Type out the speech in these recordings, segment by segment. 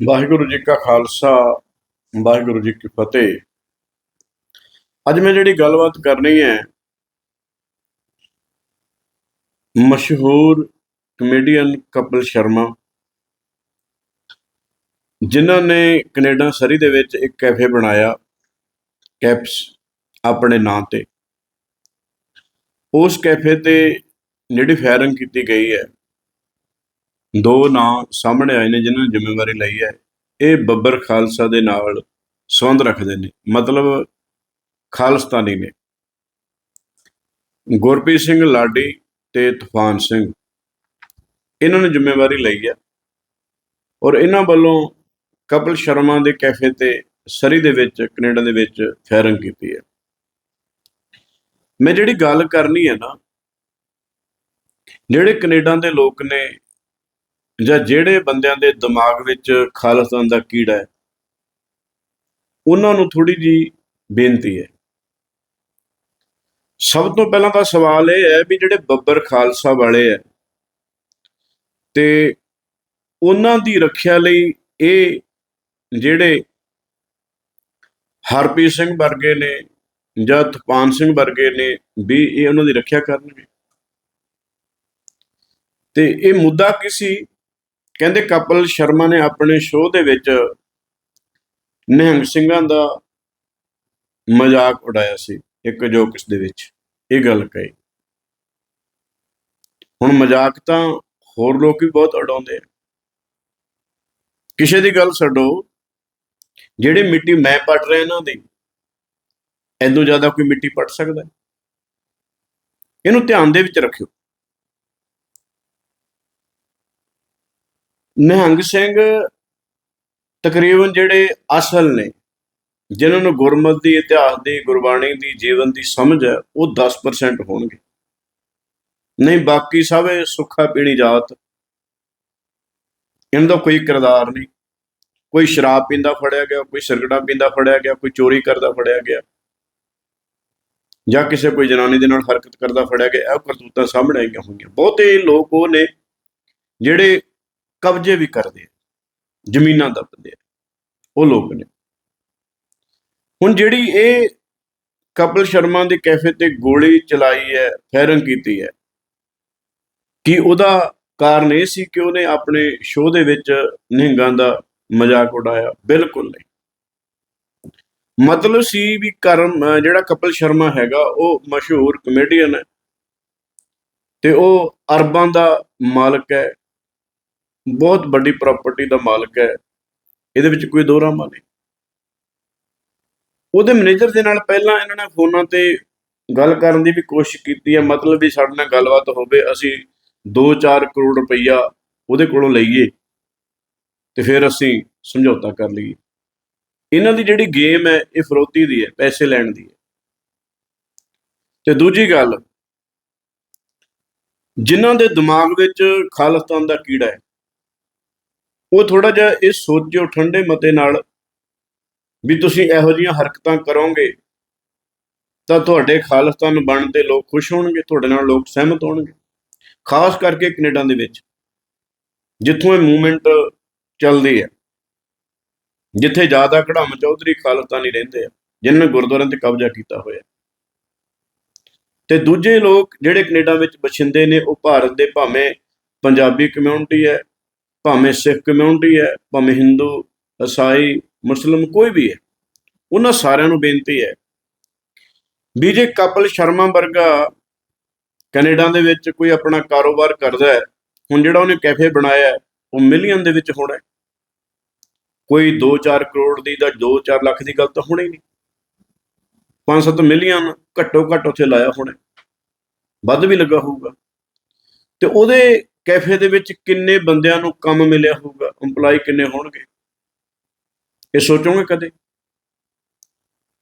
ਵਾਹਿਗੁਰੂ ਜੀ ਕਾ ਖਾਲਸਾ, ਵਾਹਿਗੁਰੂ ਜੀ ਕੀ ਫਤਿਹ। ਅੱਜ ਮੈਂ ਜਿਹੜੀ ਗੱਲਬਾਤ ਕਰਨੀ ਹੈ, ਮਸ਼ਹੂਰ ਕਮੇਡੀਅਨ ਕਪਿਲ ਸ਼ਰਮਾ, ਜਿਨ੍ਹਾਂ ਨੇ ਕੈਨੇਡਾ ਸਰੀ ਦੇ ਵਿੱਚ ਇੱਕ ਕੈਫੇ ਬਣਾਇਆ, ਕੈਪਸ ਆਪਣੇ ਨਾਂ ਤੇ। ਉਸ ਕੈਫੇ ਤੇ ਜਿਹੜੀ ਫਾਇਰਿੰਗ ਕੀਤੀ ਗਈ ਹੈ। ਦੋ ਨਾਂ ਸਾਹਮਣੇ ਆਏ ਨੇ ਜਿਨ੍ਹਾਂ ਨੇ ਜ਼ਿੰਮੇਵਾਰੀ ਲਈ ਹੈ। ਇਹ ਬੱਬਰ ਖਾਲਸਾ ਦੇ ਨਾਲ ਸੰਬੰਧ ਰੱਖਦੇ ਨੇ। ਮਤਲਬ ਖਾਲਸਤਾਨੀ ਨੇ। ਗੁਰਪ੍ਰੀਤ ਸਿੰਘ ਲਾਡੀ ਤੇ ਤੂਫਾਨ ਸਿੰਘ। ਇਹਨਾਂ ਨੇ ਜ਼ਿੰਮੇਵਾਰੀ ਲਈ ਹੈ ਔਰ ਇਹਨਾਂ ਵੱਲੋਂ ਕਪਿਲ ਸ਼ਰਮਾ ਦੇ ਕੈਫੇ ਤੇ ਸਰੀ ਦੇ ਵਿੱਚ, ਕੈਨੇਡਾ ਦੇ ਵਿੱਚ ਫਾਇਰਿੰਗ ਕੀਤੀ ਹੈ। ਮੈਂ ਜਿਹੜੀ ਗੱਲ ਕਰਨੀ ਹੈ ਨਾ, ਜਿਹੜੇ ਕੈਨੇਡਾ ਦੇ ਲੋਕ ਨੇ ਜਾਂ ਜਿਹੜੇ ਬੰਦਿਆਂ ਦੇ ਦਿਮਾਗ ਵਿੱਚ ਖਾਲਸਤਾਨ ਦਾ ਕੀੜਾ ਹੈ, ਉਹਨਾਂ ਨੂੰ ਥੋੜੀ ਜੀ ਬੇਨਤੀ ਹੈ। ਸਭ ਤੋਂ ਪਹਿਲਾਂ ਤਾਂ ਸਵਾਲ ਇਹ ਹੈ ਵੀ ਜਿਹੜੇ ਬੱਬਰ ਖਾਲਸਾ ਵਾਲੇ ਹੈ, ਤੇ ਉਹਨਾਂ ਦੀ ਰੱਖਿਆ ਲਈ ਇਹ ਜਿਹੜੇ ਹਰਪ੍ਰੀਤ ਸਿੰਘ ਵਰਗੇ ਨੇ ਜਾਂ ਤਪਾਨ ਸਿੰਘ ਵਰਗੇ ਨੇ ਵੀ ਇਹ ਉਹਨਾਂ ਦੀ ਰੱਖਿਆ ਕਰਨਗੇ। ਤੇ ਇਹ ਮੁੱਦਾ ਕੀ ਸੀ ਕਹਿੰਦੇ ਕਪਿਲ ਸ਼ਰਮਾ ਨੇ ਆਪਣੇ ਸ਼ੋਅ ਦੇ ਵਿੱਚ ਨਿਹੰਗ ਸਿੰਘਾਂ ਦਾ ਮਜ਼ਾਕ ਉਡਾਇਆ ਸੀ, ਇੱਕ ਜੋਕਸ ਦੇ ਵਿੱਚ, ਇਹ ਗੱਲ ਕਹੀ। ਹੁਣ ਮਜ਼ਾਕ ਤਾਂ ਹੋਰ ਲੋਕ ਵੀ ਬਹੁਤ ਉਡਾਉਂਦੇ ਆ। ਕਿਸੇ ਦੀ ਗੱਲ ਛੱਡੋ, ਜਿਹੜੀ ਮਿੱਟੀ ਮੈਂ ਪਟ ਰਿਹਾ ਇਹਨਾਂ ਦੀ ਐਦੋਂ ਜ਼ਿਆਦਾ ਕੋਈ ਮਿੱਟੀ ਪਟ ਸਕਦਾ? ਇਹਨੂੰ ਧਿਆਨ ਦੇ ਵਿੱਚ ਰੱਖਿਓ। ਨਿਹੰਗ ਸਿੰਘ ਤਕਰੀਬਨ ਜਿਹੜੇ ਅਸਲ ਨੇ, ਜਿਨ੍ਹਾਂ ਨੂੰ ਗੁਰਮਤ ਦੀ, ਇਤਿਹਾਸ ਦੀ, ਗੁਰਬਾਣੀ ਦੀ, ਜੀਵਨ ਦੀ ਸਮਝ ਹੈ, ਉਹ 10% ਹੋਣਗੇ। ਨਹੀਂ, ਬਾਕੀ ਸਭ ਇਹ ਸੁੱਖਾ ਪੀਣੀ ਜਾਤ। ਇਹਨਾਂ ਦਾ ਕੋਈ ਕਿਰਦਾਰ ਨਹੀਂ। ਕੋਈ ਸ਼ਰਾਬ ਪੀਂਦਾ ਫੜਿਆ ਗਿਆ, ਕੋਈ ਸਿਗਰਟਾਂ ਪੀਂਦਾ ਫੜਿਆ ਗਿਆ, ਕੋਈ ਚੋਰੀ ਕਰਦਾ ਫੜਿਆ ਗਿਆ, ਜਾਂ ਕਿਸੇ ਕੋਈ ਜਨਾਨੀ ਦੇ ਨਾਲ ਹਰਕਤ ਕਰਦਾ ਫੜਿਆ ਗਿਆ, ਇਹ ਕਰਤੂਤਾਂ ਸਾਹਮਣੇ ਆਈਆਂ ਹੋਈਆਂ। ਬਹੁਤੇ ਲੋਕ ਉਹ ਨੇ ਜਿਹੜੇ ਕਬਜ਼ੇ ਵੀ ਕਰਦੇ ਆ, ਜ਼ਮੀਨਾਂ ਦੱਬਦੇ ਆ, ਉਹ ਲੋਕ ਨੇ। ਹੁਣ ਜਿਹੜੀ ਇਹ ਕਪਿਲ ਸ਼ਰਮਾ ਦੇ ਕੈਫੇ ਤੇ ਗੋਲੀ ਚਲਾਈ ਹੈ, ਫਾਇਰਿੰਗ ਕੀਤੀ ਹੈ, ਕਿ ਉਹਦਾ ਕਾਰਨ ਇਹ ਸੀ ਕਿ ਉਹਨੇ ਆਪਣੇ ਸ਼ੋਅ ਦੇ ਵਿੱਚ ਨਿਹੰਗਾਂ ਦਾ ਮਜ਼ਾਕ ਉਡਾਇਆ? ਬਿਲਕੁਲ ਨਹੀਂ। ਮਤਲਬ ਸੀ ਵੀ ਕਰਮ, ਅਹ ਜਿਹੜਾ ਕਪਿਲ ਸ਼ਰਮਾ ਹੈਗਾ, ਉਹ ਮਸ਼ਹੂਰ ਕਮੇਡੀਅਨ ਹੈ ਤੇ ਉਹ ਅਰਬਾਂ ਦਾ ਮਾਲਕ ਹੈ ਬਹੁਤ ਵੱਡੀ ਪ੍ਰਾਪਰਟੀ ਦਾ ਮਾਲਕ ਹੈ। ਇਹਦੇ ਵਿੱਚ ਕੋਈ ਦੋ ਰਾਮਾ ਨਹੀਂ। ਉਹਦੇ ਮੈਨੇਜਰ ਦੇ ਨਾਲ ਪਹਿਲਾਂ ਇਹਨਾਂ ਨੇ ਫੋਨਾਂ ਤੇ ਗੱਲ ਕਰਨ ਦੀ ਵੀ ਕੋਸ਼ਿਸ਼ ਕੀਤੀ ਹੈ। ਮਤਲਬ ਵੀ ਸਾਡੇ ਨਾਲ ਗੱਲਬਾਤ ਹੋਵੇ, ਅਸੀਂ 2-4 ਕਰੋੜ ਰੁਪਈਆ ਉਹਦੇ ਕੋਲੋਂ ਲਈਏ ਤੇ ਫਿਰ ਅਸੀਂ ਸਮਝੌਤਾ ਕਰ ਲਈਏ। ਇਹਨਾਂ ਦੀ ਜਿਹੜੀ ਗੇਮ ਹੈ, ਇਹ ਫਰੋਤੀ ਦੀ ਹੈ, ਪੈਸੇ ਲੈਣ ਦੀ ਹੈ। ਤੇ ਦੂਜੀ ਗੱਲ, ਜਿਨ੍ਹਾਂ ਦੇ ਦਿਮਾਗ ਵਿੱਚ ਖਾਲਸਤਾਨ ਦਾ ਕੀੜਾ ਹੈ ਉਹ ਥੋੜਾ ਜਿਹਾ ਇਹ ਸੋਚਿਓ ਠੰਡੇ ਮਤੇ ਨਾਲ ਵੀ ਤੁਸੀਂ ਇਹੋ ਜਿਹੀਆਂ ਹਰਕਤਾਂ ਕਰੋਗੇ, ਤਾਂ ਤੁਹਾਡੇ ਖਾਲਿਸਤਾਨ ਬਣ ਤੇ ਲੋਕ ਖੁਸ਼ ਹੋਣਗੇ, ਤੁਹਾਡੇ ਨਾਲ ਲੋਕ ਸਹਿਮਤ ਹੋਣਗੇ। ਖਾਸ ਕਰਕੇ ਕੈਨੇਡਾ ਦੇ ਵਿੱਚ, ਜਿੱਥੋਂ ਇਹ ਮੂਵਮੈਂਟ ਚੱਲਦੀ ਹੈ, ਜਿੱਥੇ ਜ਼ਿਆਦਾ ਕਢਾਮ ਚੌਧਰੀ ਖਾਲਿਸਤਾਨੀ ਰਹਿੰਦੇ ਆ, ਜਿਨ੍ਹਾਂ ਨੇ ਗੁਰਦੁਆਰਿਆਂ ਤੇ ਕਬਜ਼ਾ ਕੀਤਾ ਹੋਇਆ। ਤੇ ਦੂਜੇ ਲੋਕ ਜਿਹੜੇ ਕੈਨੇਡਾ ਵਿੱਚ ਵਸਿੰਦੇ ਨੇ, ਉਹ ਭਾਰਤ ਦੇ ਭਾਵੇਂ ਪੰਜਾਬੀ ਕਮਿਊਨਿਟੀ ਹੈ ਭਾਵੇਂ ਸਿੱਖ ਕਮਿਊਨਿਟੀ ਹੈ, ਭਾਵੇਂ ਹਿੰਦੂ ਈਸਾਈ ਮੁਸਲਮ ਕੋਈ ਵੀ ਹੈ, ਉਹਨਾਂ ਸਾਰਿਆਂ ਨੂੰ ਬੇਨਤੀ ਹੈ ਵੀ ਜੇ ਕਪਿਲ ਸ਼ਰਮਾ ਵਰਗਾ ਕੈਨੇਡਾ ਦੇ ਵਿੱਚ ਕੋਈ ਆਪਣਾ ਕਾਰੋਬਾਰ ਕਰਦਾ ਹੈ, ਹੁਣ ਜਿਹੜਾ ਉਹਨੇ ਕੈਫੇ ਬਣਾਇਆ ਉਹ ਮਿਲੀਅਨ ਦੇ ਵਿੱਚ ਹੋਣਾ ਕੋਈ 2-4 ਕਰੋੜ ਦੀ ਜਾਂ 2-4 ਲੱਖ ਦੀ ਗੱਲ ਤਾਂ ਹੋਣੀ ਨਹੀਂ। 5-7 ਮਿਲੀਅਨ ਘੱਟੋ ਘੱਟ ਉੱਥੇ ਲਾਇਆ ਹੋਣਾ ਵੱਧ ਵੀ ਲੱਗਾ ਹੋਊਗਾ। ਤੇ ਉਹਦੇ ਕੈਫੇ ਦੇ ਵਿੱਚ ਕਿੰਨੇ ਬੰਦਿਆਂ ਨੂੰ ਕੰਮ ਮਿਲਿਆ ਹੋਊਗਾ? EMPLOYE ਕਿੰਨੇ ਹੋਣਗੇ? ਇਹ ਸੋਚੋਗੇ ਕਦੇ?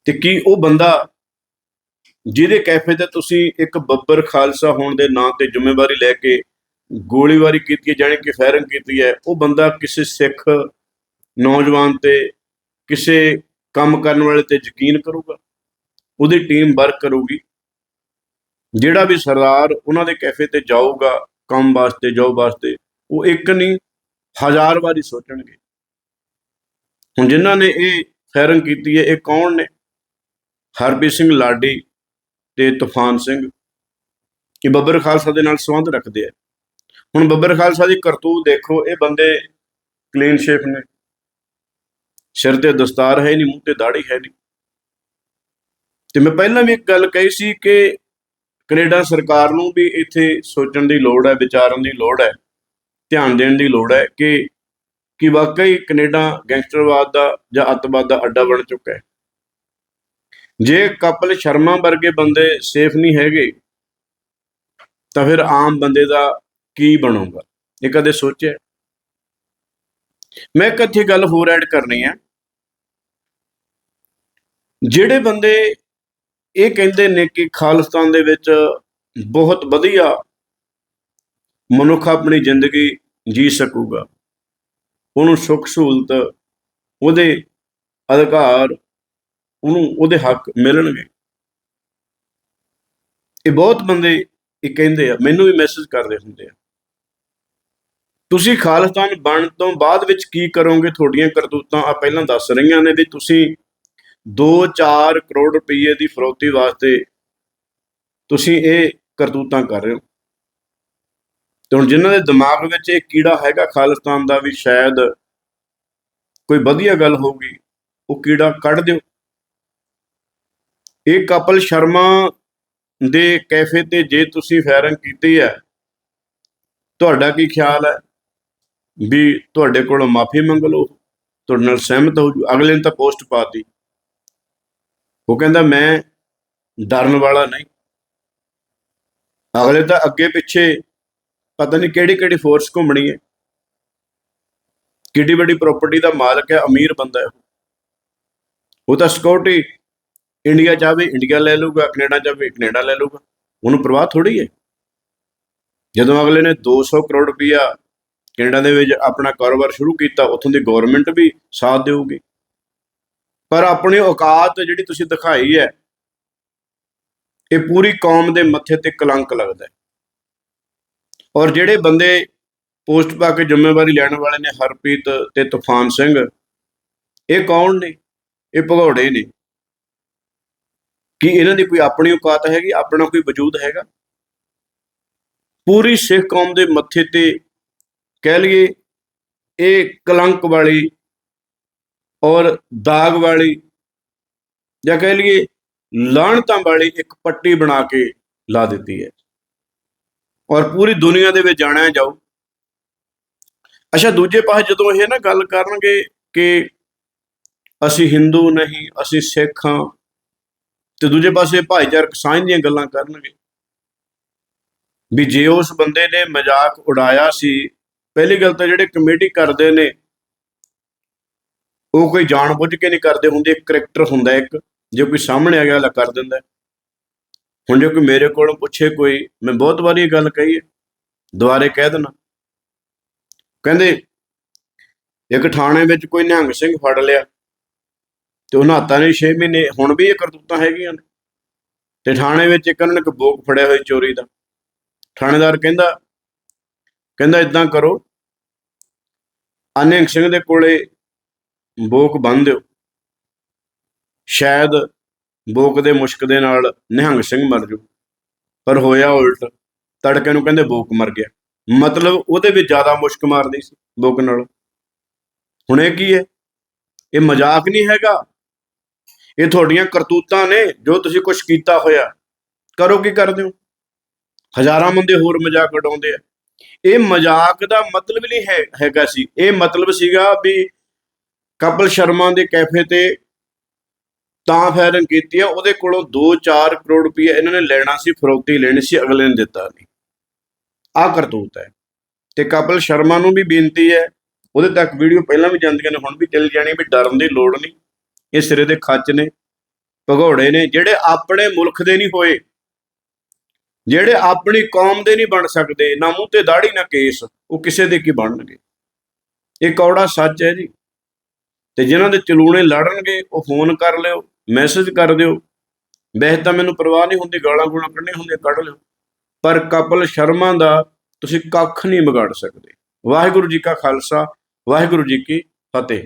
ਤੇ ਕੀ ਉਹ ਬੰਦਾ ਜਿਹਦੇ ਕੈਫੇ ਤੇ ਤੁਸੀਂ ਇੱਕ ਬੱਬਰ ਖਾਲਸਾ ਹੋਣ ਦੇ ਨਾਂ ਤੇ ਜ਼ਿੰਮੇਵਾਰੀ ਲੈ ਕੇ ਗੋਲੀਬਾਰੀ ਕੀਤੀ ਹੈ, ਜਾਣੀ ਕਿ ਫਾਇਰਿੰਗ ਕੀਤੀ ਹੈ, ਉਹ ਬੰਦਾ ਕਿਸੇ ਸਿੱਖ ਨੌਜਵਾਨ ਤੇ ਕਿਸੇ ਕੰਮ ਕਰਨ ਵਾਲੇ ਤੇ ਯਕੀਨ ਕਰੂਗਾ? ਉਹਦੀ ਟੀਮ ਵਰਕ ਕਰੂਗੀ? ਜਿਹੜਾ ਵੀ ਸਰਦਾਰ ਉਹਨਾਂ ਦੇ ਕੈਫੇ ਤੇ ਜਾਊਗਾ ਕੰਮ ਵਾਸਤੇ ਜੋਬ ਵਾਸਤੇ, ਉਹ ਇੱਕ ਨਹੀਂ, ਹਜ਼ਾਰ ਵਾਰੀ ਸੋਚਣਗੇ। ਹੁਣ ਜਿਨ੍ਹਾਂ ਨੇ ਇਹ ਫਾਇਰਿੰਗ ਕੀਤੀ ਹੈ, ਇਹ ਕੌਣ ਨੇ? ਹਰਪ੍ਰੀਤ ਸਿੰਘ ਲਾਡੀ ਤੇ ਤੂਫਾਨ ਸਿੰਘ। ਇਹ ਬੱਬਰ ਖਾਲਸਾ ਦੇ ਨਾਲ ਸੰਬੰਧ ਰੱਖਦੇ ਆ। ਹੁਣ ਬੱਬਰ ਖਾਲਸਾ ਦੀ ਕਰਤੂਤ ਦੇਖੋ, ਇਹ ਬੰਦੇ ਕਲੀਨ ਸ਼ੇਪ ਨੇ। ਸਿਰ ਤੇ ਦਸਤਾਰ ਹੈ ਨਹੀਂ, ਮੂੰਹ ਤੇ ਦਾੜੀ ਹੈ ਨਹੀਂ। ਤੇ ਮੈਂ ਪਹਿਲਾਂ ਵੀ ਇੱਕ ਗੱਲ ਕਹੀ ਸੀ ਕਿ ਕੈਨੇਡਾ ਸਰਕਾਰ ਨੂੰ ਵੀ ਇੱਥੇ ਸੋਚਣ ਦੀ ਲੋੜ ਹੈ, ਵਿਚਾਰਨ ਦੀ ਲੋੜ ਹੈ, ਧਿਆਨ ਦੇਣ ਦੀ ਲੋੜ ਹੈ ਕਿ ਕਿ ਵਾਕਈ ਕੈਨੇਡਾ ਗੈਂਗਸਟਰਵਾਦ ਦਾ ਜਾਂ ਅੱਤਵਾਦ ਦਾ ਅੱਡਾ ਬਣ ਚੁੱਕਾ ਹੈ। ਜੇ ਕਪਲ ਸ਼ਰਮਾ ਵਰਗੇ ਬੰਦੇ ਸੇਫ ਨਹੀਂ ਹੈਗੇ, ਤਾਂ ਫਿਰ ਆਮ ਬੰਦੇ ਦਾ ਕੀ ਬਣੂਗਾ? ਇਹ ਕਦੇ ਸੋਚਿਆ? ਮੈਂ ਇੱਕ ਇੱਥੇ ਗੱਲ ਹੋਰ ਐਡ ਕਰਨੀ ਹੈ। ਜਿਹੜੇ ਬੰਦੇ ਇਹ ਕਹਿੰਦੇ ਨੇ ਕਿ ਖਾਲਿਸਤਾਨ ਦੇ ਵਿੱਚ ਬਹੁਤ ਵਧੀਆ ਮਨੁੱਖ ਆਪਣੀ ਜ਼ਿੰਦਗੀ ਜੀ ਸਕੂਗਾ। ਉਹਨੂੰ ਸੁੱਖ ਸਹੂਲਤ, ਉਹਦੇ ਅਧਿਕਾਰ, ਉਹਨੂੰ ਉਹਦੇ ਹੱਕ ਮਿਲਣਗੇ। ਇਹ ਬਹੁਤ ਬੰਦੇ ਇਹ ਕਹਿੰਦੇ ਆ, ਮੈਨੂੰ ਵੀ ਮੈਸੇਜ ਕਰਦੇ ਹੁੰਦੇ ਆ। ਤੁਸੀਂ ਖਾਲਿਸਤਾਨ ਬਣ ਤੋਂ ਬਾਅਦ ਵਿੱਚ ਕੀ ਕਰੋਗੇ? ਤੁਹਾਡੀਆਂ ਕਰਤੂਤਾਂ ਆ ਪਹਿਲਾਂ ਦੱਸ ਰਹੀਆਂ ਨੇ ਵੀ ਤੁਸੀਂ 2-4 ਕਰੋੜ ਰੁਪਏ ਦੀ ਫਰੋਤੀ ਵਾਸਤੇ ਤੁਸੀਂ ਇਹ ਕਰਤੂਤਾਂ ਕਰ ਰਹੇ ਹੋ। ਤੇ ਹੁਣ ਜਿਨ੍ਹਾਂ ਦੇ ਦਿਮਾਗ ਵਿੱਚ ਇਹ ਕੀੜਾ ਹੈਗਾ ਖਾਲਿਸਤਾਨ ਦਾ ਵੀ ਸ਼ਾਇਦ ਕੋਈ ਵਧੀਆ ਗੱਲ ਹੋਊਗੀ, ਉਹ ਕੀੜਾ ਕੱਢ ਦਿਓ। ਇਹ ਕਪਲ ਸ਼ਰਮਾ ਦੇ ਕੈਫੇ ਤੇ ਜੇ ਤੁਸੀਂ ਫਾਇਰਿੰਗ ਕੀਤੀ ਹੈ, ਤੁਹਾਡਾ ਕੀ ਖਿਆਲ ਹੈ ਵੀ ਤੁਹਾਡੇ ਕੋਲੋਂ ਮਾਫੀ ਮੰਗ ਲਓ, ਤੁਹਾਡੇ ਨਾਲ ਸਹਿਮਤ ਹੋ ਜੂ ਅਗਲੇ ਨੇ ਤਾਂ ਪੋਸਟ ਪਾਤੀ ਉਹ ਕਹਿੰਦਾ, ਮੈਂ ਡਰਨ ਵਾਲਾ ਨਹੀਂ। ਅਗਲੇ ਤਾਂ ਅੱਗੇ ਪਿੱਛੇ ਪਤਾ ਨਹੀਂ ਕਿਹੜੀ ਕਿਹੜੀ ਫੋਰਸ ਘੁੰਮਣੀ ਹੈ। ਕਿੱਡੀ ਵੱਡੀ ਪ੍ਰਾਪਰਟੀ ਦਾ ਮਾਲਕ ਹੈ, ਅਮੀਰ ਬੰਦਾ ਹੈ ਉਹ। ਤਾਂ ਸਿਕਿਉਰਿਟੀ ਇੰਡੀਆ ਚਾਹਵੇ ਇੰਡੀਆ ਲੈ ਲੂਗਾ ਕੈਨੇਡਾ ਚਾਹਵੇ ਕੈਨੇਡਾ ਲੈ ਲੂਗਾ ਉਹਨੂੰ ਪਰਵਾਹ ਥੋੜੀ ਹੈ। ਜਦੋਂ ਅਗਲੇ ਨੇ 200 ਕਰੋੜ ਰੁਪਇਆ ਕੈਨੇਡਾ ਦੇ ਵਿੱਚ ਆਪਣਾ ਕਾਰੋਬਾਰ ਸ਼ੁਰੂ ਕੀਤਾ, ਉੱਥੋਂ ਦੀ ਗਵਰਨਮੈਂਟ ਵੀ ਸਾਥ ਦੇਊਗੀ। ਪਰ ਆਪਣੀ ਔਕਾਤ ਜਿਹੜੀ ਤੁਸੀਂ ਦਿਖਾਈ ਹੈ, ਇਹ ਪੂਰੀ ਕੌਮ ਦੇ ਮੱਥੇ ਤੇ ਕਲੰਕ ਲੱਗਦਾ ਹੈ। ਔਰ ਜਿਹੜੇ ਬੰਦੇ ਪੋਸਟ ਪਾ ਕੇ ਜ਼ਿੰਮੇਵਾਰੀ ਲੈਣ ਵਾਲੇ ਨੇ, ਹਰਪ੍ਰੀਤ ਤੇ ਤੂਫਾਨ ਸਿੰਘ, ਇਹ ਕੌਣ ਨੇ? ਇਹ ਭਗੌੜੇ ਨੇ। ਕਿ ਇਹਨਾਂ ਦੀ ਕੋਈ ਆਪਣੀ ਔਕਾਤ ਹੈਗੀ? ਆਪਣਾ ਕੋਈ ਵਜੂਦ ਹੈਗਾ? ਪੂਰੀ ਸਿੱਖ ਕੌਮ ਦੇ ਮੱਥੇ ਤੇ ਕਹਿ ਲਈਏ, ਇਹ ਕਲੰਕ ਵਾਲੀ ਔਰ ਦਾਗ ਵਾਲੀ ਜਾਂ ਕਹਿ ਲਈਏ ਲਾਹਣਤਾਂ ਵਾਲੀ ਇੱਕ ਪੱਟੀ ਬਣਾ ਕੇ ਲਾ ਦਿੱਤੀ ਹੈ। ਔਰ ਪੂਰੀ ਦੁਨੀਆ ਦੇ ਵਿੱਚ ਜਾਣਿਆ ਜਾਊ। ਅੱਛਾ, ਦੂਜੇ ਪਾਸੇ ਜਦੋਂ ਇਹ ਨਾ ਗੱਲ ਕਰਨਗੇ ਕਿ ਅਸੀਂ ਹਿੰਦੂ ਨਹੀਂ, ਅਸੀਂ ਸਿੱਖ ਹਾਂ, ਤੇ ਦੂਜੇ ਪਾਸੇ ਭਾਈਚਾਰਕ ਸਾਂਝ ਦੀਆਂ ਗੱਲਾਂ ਕਰਨਗੇ। ਵੀ ਜੇ ਉਸ ਬੰਦੇ ਨੇ ਮਜ਼ਾਕ ਉਡਾਇਆ ਸੀ, ਪਹਿਲੀ ਗੱਲ ਤਾਂ ਜਿਹੜੇ ਕਮੇਟੀ ਕਰਦੇ ਨੇ ਉਹ ਕੋਈ ਜਾਣ ਬੁੱਝ ਕੇ ਨਹੀਂ ਕਰਦੇ ਹੁੰਦੇ, ਇੱਕ ਕਰੈਕਟਰ ਹੁੰਦਾ ਇੱਕ, ਜੇ ਕੋਈ ਸਾਹਮਣੇ ਆ ਗਿਆ ਲਾ ਕਰ ਦਿੰਦਾ ਹੁਣ ਜੇ ਕੋਈ ਮੇਰੇ ਕੋਲੋਂ ਪੁੱਛੇ ਕੋਈ, ਮੈਂ ਬਹੁਤ ਵਾਰੀ ਇਹ ਗੱਲ ਕਹੀ ਹੈ, ਦੁਬਾਰੇ ਕਹਿ ਦੇਣਾ ਕਹਿੰਦੇ, ਇੱਕ ਥਾਣੇ ਵਿੱਚ ਕੋਈ ਨਿਹੰਗ ਸਿੰਘ ਫੜ ਲਿਆ, ਤੇ ਉਹਨਾਂ ਹੱਥਾਂ ਨੇ 6 ਮਹੀਨੇ, ਹੁਣ ਵੀ ਇਹ ਕਰਤੂਤਾਂ ਹੈਗੀਆਂ ਨੇ। ਤੇ ਥਾਣੇ ਵਿੱਚ ਇੱਕ ਉਹਨਾਂ ਨੇ ਇੱਕ ਬੋਕ ਫੜਿਆ ਹੋਇਆ ਚੋਰੀ ਦਾ। ਥਾਣੇਦਾਰ ਕਹਿੰਦਾ ਕਹਿੰਦਾ, ਇਦਾਂ ਕਰੋ ਅਨਿੰਗ ਸਿੰਘ ਦੇ ਕੋਲੇ ਬੋਕ ਬੰਨ ਦਿਓ। ਸ਼ਾਇਦ ਬੋਕ ਦੇ ਮੁਸ਼ਕ ਦੇ ਨਾਲ ਨਿਹੰਗ ਸਿੰਘ ਮਰ ਜੂ ਪਰ ਹੋਇਆ ਉਲਟ, ਤੜਕੇ ਨੂੰ ਕਹਿੰਦੇ ਬੋਕ ਮਰ ਗਿਆ। ਮਤਲਬ ਉਹਦੇ ਵਿੱਚ ਜ਼ਿਆਦਾ ਮੁਸ਼ਕ ਮਾਰਦੀ ਸੀ ਬੋਕ ਨਾਲ। ਹੁਣ ਇਹ ਕੀ ਹੈ? ਇਹ ਮਜ਼ਾਕ ਨਹੀਂ ਹੈਗਾ? ਇਹ ਤੁਹਾਡੀਆਂ ਕਰਤੂਤਾਂ ਨੇ ਜੋ ਤੁਸੀਂ ਕੁਝ ਕੀਤਾ ਹੋਇਆ। ਕਰੋ ਕੀ ਕਰਦੇ ਹੋ? ਹਜ਼ਾਰਾਂ ਬੰਦੇ ਹੋਰ ਮਜ਼ਾਕ ਉਡਾਉਂਦੇ ਆ। ਇਹ ਮਜ਼ਾਕ ਦਾ ਮਤਲਬ ਨਹੀਂ ਹੈ, ਹੈਗਾ ਸੀ। ਇਹ ਮਤਲਬ ਸੀਗਾ ਵੀ ਕਪਲ ਸ਼ਰਮਾ ਦੇ ਕੈਫੇ ਤੇ ਤਾਂ ਫਾਇਰਿੰਗ ਕੀਤੀ ਆ, ਉਹਦੇ ਕੋਲੋਂ 2-4 ਕਰੋੜ ਰੁਪਏ ਇਹਨਾਂ ਨੇ ਲੈਣਾ ਸੀ, ਫਰੋਤੀ ਲੈਣੀ ਸੀ, ਅਗਲੇ ਨੇ ਦਿੱਤਾ ਨਹੀਂ। ਆ ਕਰਤੂਤ ਹੈ। ਤੇ ਕਪਲ ਸ਼ਰਮਾ ਨੂੰ ਵੀ ਬੇਨਤੀ ਹੈ, ਉਹਦੇ ਤੱਕ ਵੀਡੀਓ ਪਹਿਲਾਂ ਵੀ ਜਾਂਦੀਆਂ ਨੇ, ਹੁਣ ਵੀ ਚੱਲ ਜਾਣੀ, ਵੀ ਡਰਨ ਦੀ ਲੋੜ ਨਹੀਂ। ਇਹ ਸਿਰੇ ਦੇ ਖੱਚ ਨੇ, ਭਗੌੜੇ ਨੇ, ਜਿਹੜੇ ਆਪਣੇ ਮੁਲਕ ਦੇ ਨਹੀਂ ਹੋਏ, ਜਿਹੜੇ ਆਪਣੀ ਕੌਮ ਦੇ ਨਹੀਂ ਬਣ ਸਕਦੇ, ਨਾ ਮੂੰਹ ਤੇ ਦਾੜੀ ਨਾ ਕੇਸ, ਉਹ ਕਿਸੇ ਦੇ ਕੀ ਬਣਨਗੇ? ਇਹ ਕੌੜਾ ਸੱਚ ਹੈ ਜੀ। ਤੇ ਜਿਨ੍ਹਾਂ ਦੇ ਚਲੂਣੇ ਲੜਨਗੇ, ਉਹ ਫੋਨ ਕਰ ਲਿਓ ਮੈਸੇਜ ਕਰ ਦਿਓ। ਵੈਸੇ ਤਾਂ ਮੈਨੂੰ ਪਰਵਾਹ ਨਹੀਂ ਹੁੰਦੀ, ਗਾਲਾਂ ਗੂਲਾਂ ਕੱਢਣੀਆਂ ਹੁੰਦੀਆਂ, ਕੱਢ ਲਿਓ। ਪਰ ਕਪਲ ਸ਼ਰਮਾ ਦਾ ਤੁਸੀਂ ਕੱਖ ਨਹੀਂ ਵਿਗਾੜ ਸਕਦੇ। ਵਾਹਿਗੁਰੂ ਜੀ ਕਾ ਖਾਲਸਾ, ਵਾਹਿਗੁਰੂ ਜੀ ਕੀ ਫਤਿਹ।